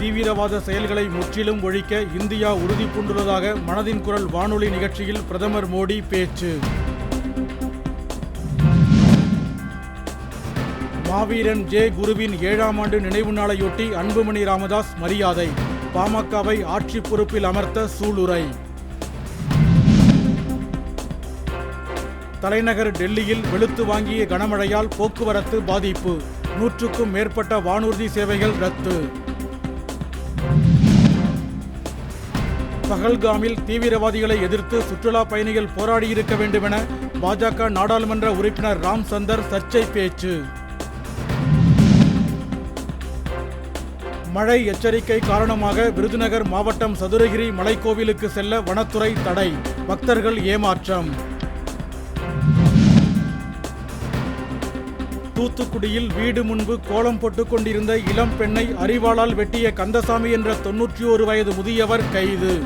தீவிரவாத செயல்களை முற்றிலும் ஒழிக்க இந்தியா உறுதி பூண்டுள்ளதாக மனதின் குரல் வானொலி நிகழ்ச்சியில் பிரதமர் மோடி பேச்சு. மாவீரன் ஜே குருவின் ஏழாம் ஆண்டு நினைவு நாளையொட்டி அன்புமணி ராமதாஸ் மரியாதை பாமகவை ஆட்சி பொறுப்பில் அமர்த்த சூளுரை. தலைநகர் டெல்லியில் வெளுத்து வாங்கிய கனமழையால் போக்குவரத்து பாதிப்பு நூற்றுக்கும் மேற்பட்ட வானூர்தி சேவைகள் ரத்து. பகல்காமில் தீவிரவாதிகளை எதிர்த்து சுற்றுலா பயணிகள் போராடியிருக்க வேண்டுமென பாஜக நாடாளுமன்ற உறுப்பினர் ராம் சந்தர் சர்ச்சை பேச்சு. மழை எச்சரிக்கை காரணமாக விருதுநகர் மாவட்டம் சதுரகிரி மலைக்கோவிலுக்கு செல்ல வனத்துறை தடை. பக்தர்கள் ஏமாற்றம். தூத்துக்குடியில் வீடு முன்பு கோலம் போட்டுக் கொண்டிருந்த இளம் பெண்ணை அரிவாளால் வெட்டிய கந்தசாமி என்ற தொன்னூற்றி ஒரு வயது முதியவர் கைது.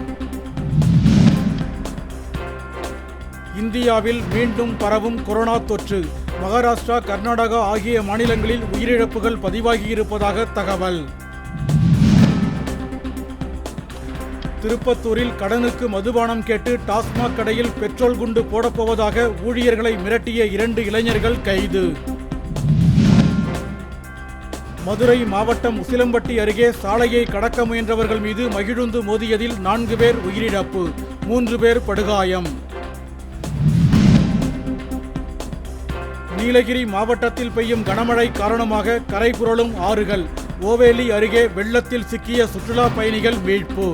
இந்தியாவில் மீண்டும் பரவும் கொரோனா தொற்று. மகாராஷ்டிரா கர்நாடகா ஆகிய மாநிலங்களில் உயிரிழப்புகள் பதிவாகியிருப்பதாக தகவல். திருப்பத்தூரில் கடனுக்கு மதுபானம் கேட்டு டாஸ்மாக் கடையில் பெட்ரோல் குண்டு போடப்போவதாக ஊழியர்களை மிரட்டிய இரண்டு இளைஞர்கள் கைது. மதுரை மாவட்டம் உசிலம்பட்டி அருகே சாலையை கடக்க முயன்றவர்கள் மீது மகிழுந்து மோதியதில் நான்கு பேர் உயிரிழப்பு மூன்று பேர் படுகாயம். நீலகிரி மாவட்டத்தில் பெய்யும் கனமழை காரணமாக கரை புரளும் ஆறுகள். ஓவேலி அருகே வெள்ளத்தில் சிக்கிய சுற்றுலா பயணிகள் மீட்பு.